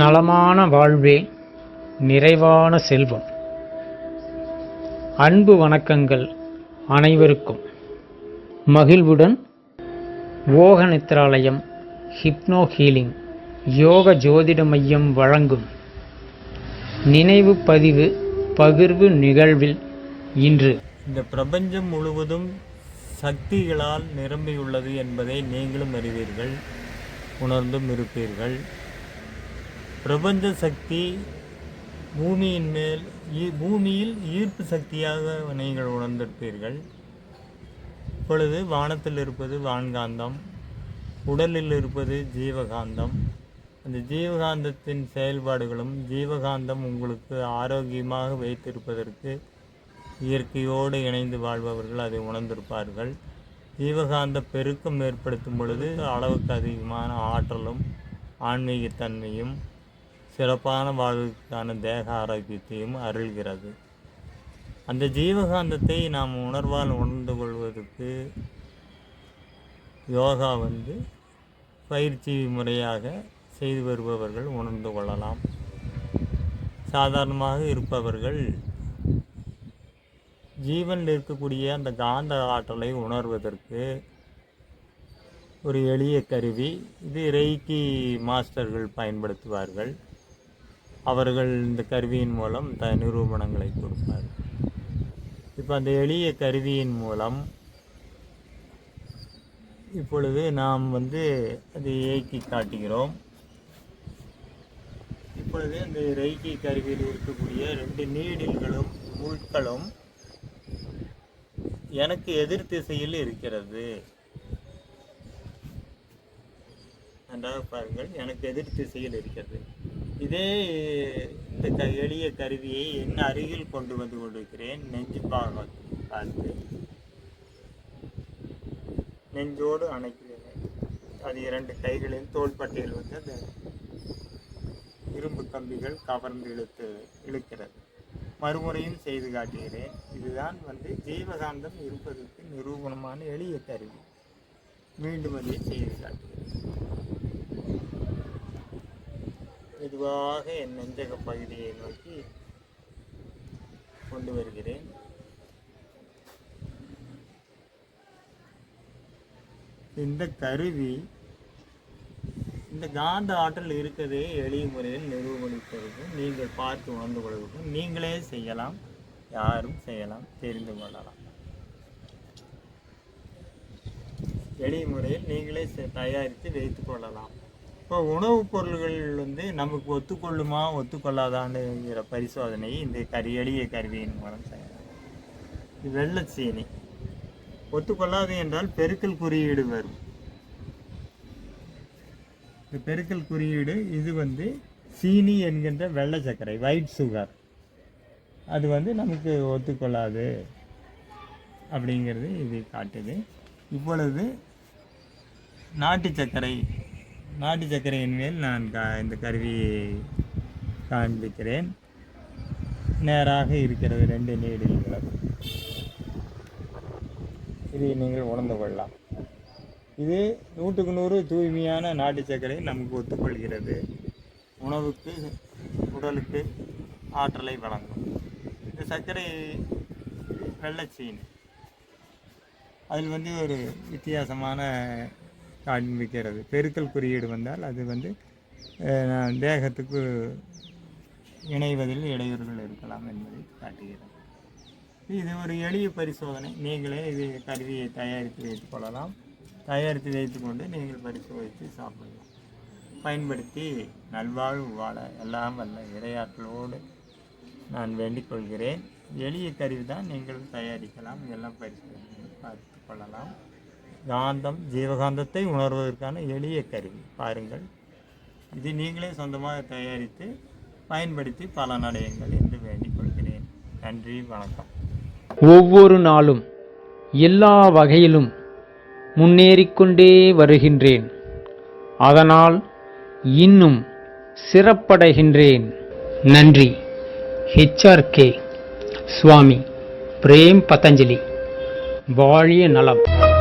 நலமான வாழ்வே நிறைவான செல்வம். அன்பு வணக்கங்கள் அனைவருக்கும். மகிழ்வுடன் ஓக நித்ராலயம் ஹிப்னோ ஹீலிங் யோக ஜோதிட மையம் வழங்கும் நினைவு பதிவு பகிர்வு நிகழ்வில் இன்று. இந்த பிரபஞ்சம் முழுவதும் சக்திகளால் நிரம்பியுள்ளது என்பதை நீங்களும் அறிவீர்கள் உணர்ந்தும் இருப்பீர்கள். பிரபஞ்ச சக்தி பூமியின் மேல் ஈ- பூமியில் ஈர்ப்பு சக்தியாக நீங்கள் உணர்ந்திருப்பீர்கள். இப்பொழுது வானத்தில் இருப்பது வான்காந்தம் உடலில் இருப்பது ஜீவகாந்தம். அந்த ஜீவகாந்தத்தின் செயல்பாடுகளும் ஜீவகாந்தம் உங்களுக்கு ஆரோக்கியமாக வைத்திருப்பதற்கு இயற்கையோடு இணைந்து வாழ்பவர்கள் அதை உணர்ந்திருப்பார்கள். ஜீவகாந்த பெருக்கம் ஏற்படுத்தும் பொழுது அளவுக்கு அதிகமான ஆற்றலும் ஆன்மீகத்தன்மையும் சிறப்பான வாழ்வுக்கான தேக ஆரோக்கியத்தையும் அருள்கிறது. அந்த ஜீவகாந்தத்தை நாம் உணர்வால் உணர்ந்து கொள்வதற்கு யோகா வந்து பயிற்சி முறையாக செய்து வருபவர்கள் உணர்ந்து கொள்ளலாம். சாதாரணமாக இருப்பவர்கள் ஜீவனில் இருக்கக்கூடிய அந்த காந்த ஆற்றலை உணர்வதற்கு ஒரு எளிய கருவி. இது ரெய்கி மாஸ்டர்கள் பயன்படுத்துவார்கள். அவர்கள் இந்த கருவியின் மூலம் த நிரூபணங்களை கொடுப்பார். இப்போ அந்த எளிய கருவியின் மூலம் இப்பொழுது நாம் வந்து அதை இயக்கி காட்டுகிறோம். இப்பொழுது அந்த ரெய்கி கருவியில் இருக்கக்கூடிய ரெண்டு நீடில்களும் முட்களும் எனக்கு எதிர் திசையில் இருக்கிறது. நன்றாக பாருங்கள் எனக்கு எதிர் திசையில் இருக்கிறது. இதே இந்த க எளிய கருவியை என் அருகில் கொண்டு வந்து கொண்டிருக்கிறேன். நெஞ்சு பாகம் பார்த்து. நெஞ்சோடு அணைக்கிறேன். அது இரண்டு கைகளில் தோள்பட்டையில் வந்து அந்த இரும்பு கம்பிகள் கவர்ந்து இழுத்து இழுக்கிறது. மறுமுறையும் செய்து காட்டுகிறேன். இதுதான் வந்து ஜீவகாந்தம் இருப்பதற்கு நிரூபணமான எளிய கருவி. மீண்டும் அதை செய்து காட்டுகிறேன். மெதுவாக என் நெஞ்சக பகுதியை நோக்கி கொண்டு வருகிறேன். இந்த கருவி இந்த காந்த ஆற்றல் இருக்கதே எளிய முறையில் நிரூபணிப்பதற்கும் நீங்கள் பார்த்து உணர்ந்து கொள்வதற்கும் நீங்களே செய்யலாம் யாரும் செய்யலாம் தெரிந்து கொள்ளலாம். எளிய முறையில் நீங்களே செ- தயாரித்து வைத்துக் கொள்ளலாம். இப்போ உணவுப் பொருள்கள் வந்து நமக்கு ஒத்துக்கொள்ளுமா ஒத்துக்கொள்ளாதான்னுங்கிற பரிசோதனை இந்த கரி எளிய கருவியின் மூலம் செய்யலாம். இது வெள்ளை சீனி. ஒத்துக்கொள்ளாது என்றால் பெருக்கல் குறியீடு வரும். இந்த பெருக்கல் குறியீடு இது வந்து சீனி என்கின்ற வெள்ளை சர்க்கரை ஒயிட் சுகர் அது வந்து நமக்கு ஒத்துக்கொள்ளாது அப்படிங்கிறது இது காட்டுது. இப்பொழுது நாட்டு சர்க்கரை நாட்டு சர்க்கரையின் மேல் நான் கா இந்த கருவியை காண்பிக்கிறேன். நேராக இருக்கிறது ரெண்டு நீடில்களும். இதை நீங்கள் உணர்ந்து கொள்ளலாம். இது நூற்றுக்கு நூறு தூய்மையான நாட்டு சர்க்கரை நமக்கு ஒத்துக்கொள்கிறது. உணவுக்கு உடலுக்கு ஆற்றலை வழங்கும். இந்த சர்க்கரை வெள்ளச்சீனி. அதில் வந்து ஒரு வித்தியாசமான காண்பிக்கிறது. பெருக்கல் குறியீடு வந்தால் அது வந்து தேகத்துக்கு இணைவதில் இடையூறுகள் இருக்கலாம் என்பதை காட்டுகிறது. இது ஒரு எளிய பரிசோதனை. நீங்களே இது கருவியை தயாரித்து வைத்துக் கொள்ளலாம். தயாரித்து வைத்துக்கொண்டு நீங்கள் பரிசோதித்து சாப்பிடலாம். பயன்படுத்தி நல்வாழ்வு வாழ எல்லாம் வல்ல இரையாற்றலோடு நான் வேண்டிக் கொள்கிறேன். எளிய கருவி தான் நீங்கள் தயாரிக்கலாம். இதெல்லாம் பரிசோதனை பார்த்து கொள்ளலாம். காந்தம் ஜீவகாந்தத்தை உணர்வதற்கான எளிய கருவி. பாருங்கள். இது நீங்களே சொந்தமாக தயாரித்து பயன்படுத்தி பலனடையுங்கள் என்று வேண்டிக் கொள்கிறேன். நன்றி வணக்கம். ஒவ்வொரு நாளும் எல்லா வகையிலும் முன்னேறிக்கொண்டே வருகின்றேன். அதனால் இன்னும் சிறப்படைகின்றேன். நன்றி. ஹெச்ஆர்கே சுவாமி. பிரேம் பதஞ்சலி. வாழிய நலம்.